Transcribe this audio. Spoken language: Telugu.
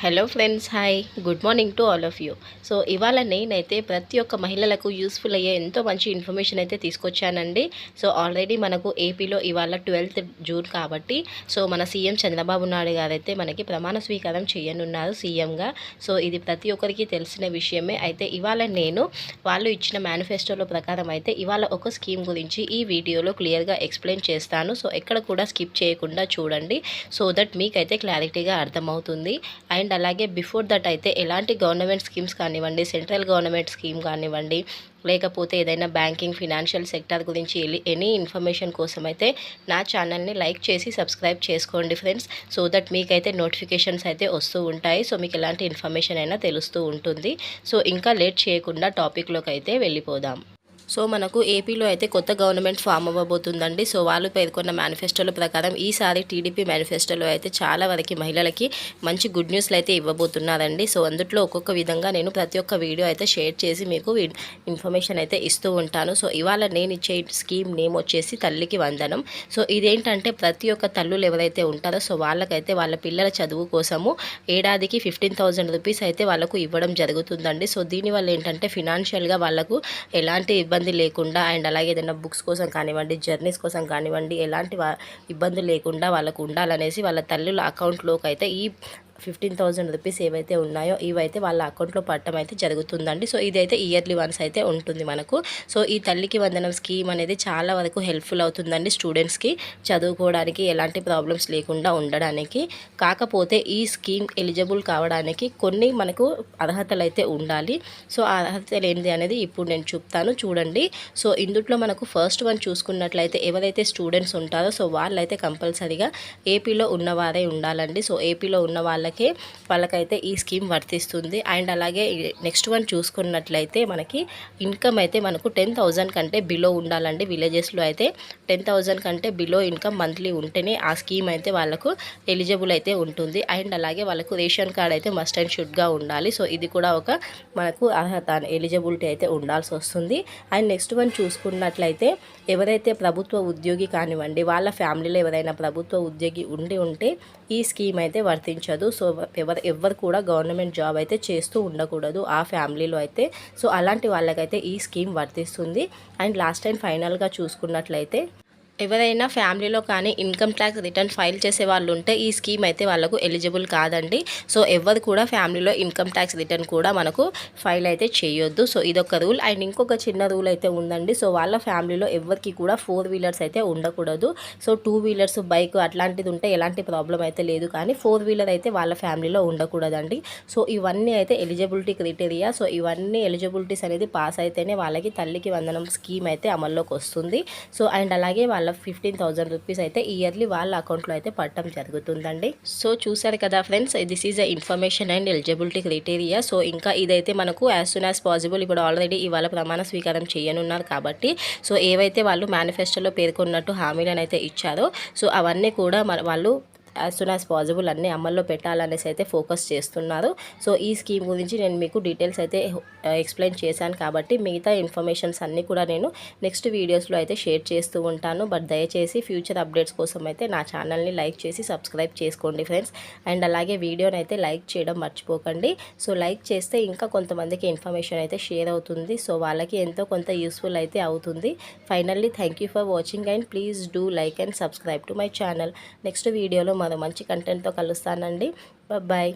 Hello friends hi good morning to all of you so ఇవాళ నేనైతే ప్రతి ఒక్క మహిళలకు యూస్ఫుల్ అయ్యే ఎంతో మంచి ఇన్ఫర్మేషన్ అయితే తీసుకొచ్చానండి. సో ఆల్రెడీ మనకు ఏపీలో ఇవాళ ట్వెల్త్ జూన్ కాబట్టి సో మన సీఎం చంద్రబాబు నాయుడు గారు అయితే మనకి ప్రమాణ స్వీకారం చేయనున్నారు సీఎంగా సో ఇది ప్రతి ఒక్కరికి తెలిసిన విషయమే. అయితే ఇవాళ నేను వాళ్ళు ఇచ్చిన మేనిఫెస్టోలో ప్రకారం అయితే ఇవాళ ఒక స్కీమ్ గురించి ఈ వీడియోలో క్లియర్గా ఎక్స్ప్లెయిన్ చేస్తాను. సో ఎక్కడ కూడా స్కిప్ చేయకుండా చూడండి. సో దట్ మీకైతే క్లారిటీగా అర్థమవుతుంది. అండ్ అండ్ అలాగే బిఫోర్ దట్ అయితే ఎలాంటి గవర్నమెంట్ స్కీమ్స్ కానివ్వండి సెంట్రల్ గవర్నమెంట్ స్కీమ్ కానివ్వండి లేకపోతే ఏదైనా బ్యాంకింగ్ ఫినాన్షియల్ సెక్టర్ గురించి ఎనీ ఇన్ఫర్మేషన్ కోసం అయితే నా ఛానల్ని లైక్ చేసి సబ్స్క్రైబ్ చేసుకోండి ఫ్రెండ్స్. సో దట్ మీకైతే నోటిఫికేషన్స్ అయితే వస్తూ ఉంటాయి. సో మీకు ఎలాంటి ఇన్ఫర్మేషన్ అయినా తెలుస్తూ ఉంటుంది. సో ఇంకా లేట్ చేయకుండా టాపిక్లోకి అయితే వెళ్ళిపోదాం. సో మనకు ఏపీలో అయితే కొత్త గవర్నమెంట్ ఫామ్ అవ్వబోతుందండి. సో వాళ్ళు పేర్కొన్న మేనిఫెస్టోల ప్రకారం ఈసారి టీడీపీ మేనిఫెస్టోలో అయితే చాలా వరకు మహిళలకి మంచి గుడ్ న్యూస్లు అయితే ఇవ్వబోతున్నారండి. సో అందుట్లో ఒక్కొక్క విధంగా నేను ప్రతి ఒక్క వీడియో అయితే షేర్ చేసి మీకు ఇన్ఫర్మేషన్ అయితే ఇస్తూ ఉంటాను. సో ఇవాళ నేను ఇచ్చే స్కీమ్ నేమ్ వచ్చేసి తల్లికి వందనం. సో ఇదేంటంటే ప్రతి ఒక్క తల్లులు ఎవరైతే ఉంటారో సో వాళ్ళకైతే వాళ్ళ పిల్లల చదువు కోసము ఏడాదికి ఫిఫ్టీన్ థౌజండ్ రూపీస్ అయితే వాళ్ళకు ఇవ్వడం జరుగుతుందండి. సో దీనివల్ల ఏంటంటే ఫినాన్షియల్గా వాళ్ళకు ఎలాంటి ఇబ్బంది ఇబ్బంది లేకుండా అండ్ అలాగే ఏదైనా బుక్స్ కోసం కానివ్వండి జర్నీస్ కోసం కానివ్వండి ఎలాంటి ఇబ్బంది లేకుండా వాళ్ళకు ఉండాలనేసి వాళ్ళ తల్లుల అకౌంట్లోకి అయితే ఈ ఫిఫ్టీన్ థౌజండ్ రూపీస్ ఏవైతే ఉన్నాయో ఇవైతే వాళ్ళ అకౌంట్లో పడటం అయితే జరుగుతుందండి. సో ఇదైతే ఇయర్లీ వన్స్ అయితే ఉంటుంది మనకు. సో ఈ తల్లికి వందనం స్కీమ్ అనేది చాలా వరకు హెల్ప్ఫుల్ అవుతుందండి స్టూడెంట్స్కి చదువుకోవడానికి ఎలాంటి ప్రాబ్లమ్స్ లేకుండా ఉండడానికి. కాకపోతే ఈ స్కీమ్ ఎలిజిబుల్ కావడానికి కొన్ని మనకు అర్హతలు అయితే ఉండాలి. సో ఆ అర్హతలు ఏంటి అనేది ఇప్పుడు నేను చూపుతాను చూడండి. సో ఇందుట్లో మనకు ఫస్ట్ వన్ చూసుకున్నట్లయితే ఎవరైతే స్టూడెంట్స్ ఉంటారో సో వాళ్ళైతే కంపల్సరీగా ఏపీలో ఉన్నవారే ఉండాలండి. సో ఏపీలో ఉన్న వాళ్ళ వాళ్ళకి వాళ్ళకైతే ఈ స్కీమ్ వర్తిస్తుంది. అండ్ అలాగే నెక్స్ట్ వన్ చూసుకున్నట్లయితే మనకి ఇన్కమ్ అయితే మనకు టెన్ థౌజండ్ కంటే బిలో ఉండాలండి. విలేజెస్లో అయితే టెన్ థౌజండ్ కంటే బిలో ఇన్కమ్ మంత్లీ ఉంటేనే ఆ స్కీమ్ అయితే వాళ్ళకు ఎలిజిబుల్ అయితే ఉంటుంది. అండ్ అలాగే వాళ్ళకు రేషన్ కార్డ్ అయితే మస్ట్ అండ్ షుడ్గా ఉండాలి. సో ఇది కూడా ఒక మనకు అర్హత ఎలిజిబిలిటీ అయితే ఉండాల్సి వస్తుంది. అండ్ నెక్స్ట్ వన్ చూసుకున్నట్లయితే ఎవరైతే ప్రభుత్వ ఉద్యోగి కానివ్వండి వాళ్ళ ఫ్యామిలీలో ఎవరైనా ప్రభుత్వ ఉద్యోగి ఉండి ఉంటే ఈ స్కీమ్ అయితే వర్తించదు. సో ఎవరు ఎవరు కూడా గవర్నమెంట్ జాబ్ అయితే చేస్తూ ఉండకూడదు ఆ ఫ్యామిలీలో అయితే. సో అలాంటి వాళ్ళకైతే ఈ స్కీమ్ వర్తిస్తుంది. అండ్ లాస్ట్ టైం ఫైనల్గా చూసుకున్నట్లయితే ఎవరైనా ఫ్యామిలీలో కానీ ఇన్కమ్ ట్యాక్స్ రిటర్న్ ఫైల్ చేసే వాళ్ళు ఉంటే ఈ స్కీమ్ అయితే వాళ్ళకు ఎలిజిబుల్ కాదండి. సో ఎవరు కూడా ఫ్యామిలీలో ఇన్కమ్ ట్యాక్స్ రిటర్న్ కూడా మనకు ఫైల్ అయితే చేయొద్దు. సో ఇదొక రూల్. అండ్ ఇంకొక చిన్న రూల్ అయితే ఉందండి. సో వాళ్ళ ఫ్యామిలీలో ఎవరికి కూడా ఫోర్ వీలర్స్ అయితే ఉండకూడదు. సో టూ వీలర్స్ బైక్ అట్లాంటిది ఉంటే ఎలాంటి ప్రాబ్లం అయితే లేదు. కానీ ఫోర్ వీలర్ అయితే వాళ్ళ ఫ్యామిలీలో ఉండకూడదండి. సో ఇవన్నీ అయితే ఎలిజిబిలిటీ క్రైటీరియా. సో ఇవన్నీ ఎలిజిబిలిటీస్ అనేది పాస్ అయితేనే వాళ్ళకి తల్లికి వందనం స్కీమ్ అయితే అమల్లోకి వస్తుంది. సో అండ్ అలాగే వాళ్ళ వాళ్ళ ఫిఫ్టీన్ థౌజండ్ రూపీస్ అయితే ఇయర్లీ వాళ్ళ అకౌంట్లో అయితే పడటం జరుగుతుందండి. సో చూసారు కదా friends this is a information and eligibility criteria so ఇంకా ఇదైతే మనకు యాజ్ సూన్ యాజ్ పాసిబుల్ ఇప్పుడు ఆల్రెడీ ఇవాళ ప్రమాణ స్వీకారం చేయనున్నారు కాబట్టి సో ఏవైతే వాళ్ళు మేనిఫెస్టోలో పేర్కొన్నట్టు హామీలను అయితే ఇచ్చారో సో అవన్నీ కూడా వాళ్ళు యాజ్ సూన్ యాజ్ పాసిబుల్ అన్నీ అమల్లో పెట్టాలనేసి అయితే ఫోకస్ చేస్తున్నారు. సో ఈ స్కీమ్ గురించి నేను మీకు డీటెయిల్స్ అయితే uh, ఎక్స్ప్లెయిన్ చేశాను కాబట్టి మిగతా ఇన్ఫర్మేషన్స్ అన్నీ కూడా నేను నెక్స్ట్ వీడియోస్లో అయితే షేర్ చేస్తూ ఉంటాను. బట్ దయచేసి ఫ్యూచర్ అప్డేట్స్ కోసం అయితే నా ఛానల్ని లైక్ చేసి సబ్స్క్రైబ్ చేసుకోండి ఫ్రెండ్స్ అండ్ అలాగే వీడియోని అయితే లైక్ చేయడం మర్చిపోకండి. సో లైక్ చేస్తే ఇంకా కొంతమందికి ఇన్ఫర్మేషన్ అయితే షేర్ అవుతుంది. సో వాళ్ళకి ఎంతో కొంత యూస్ఫుల్ అయితే అవుతుంది. Finally thank for watching and please do like and subscribe to my channel next వీడియోలో మరో మంచి కంటెంట్తో కలుస్తానండి. బాయ్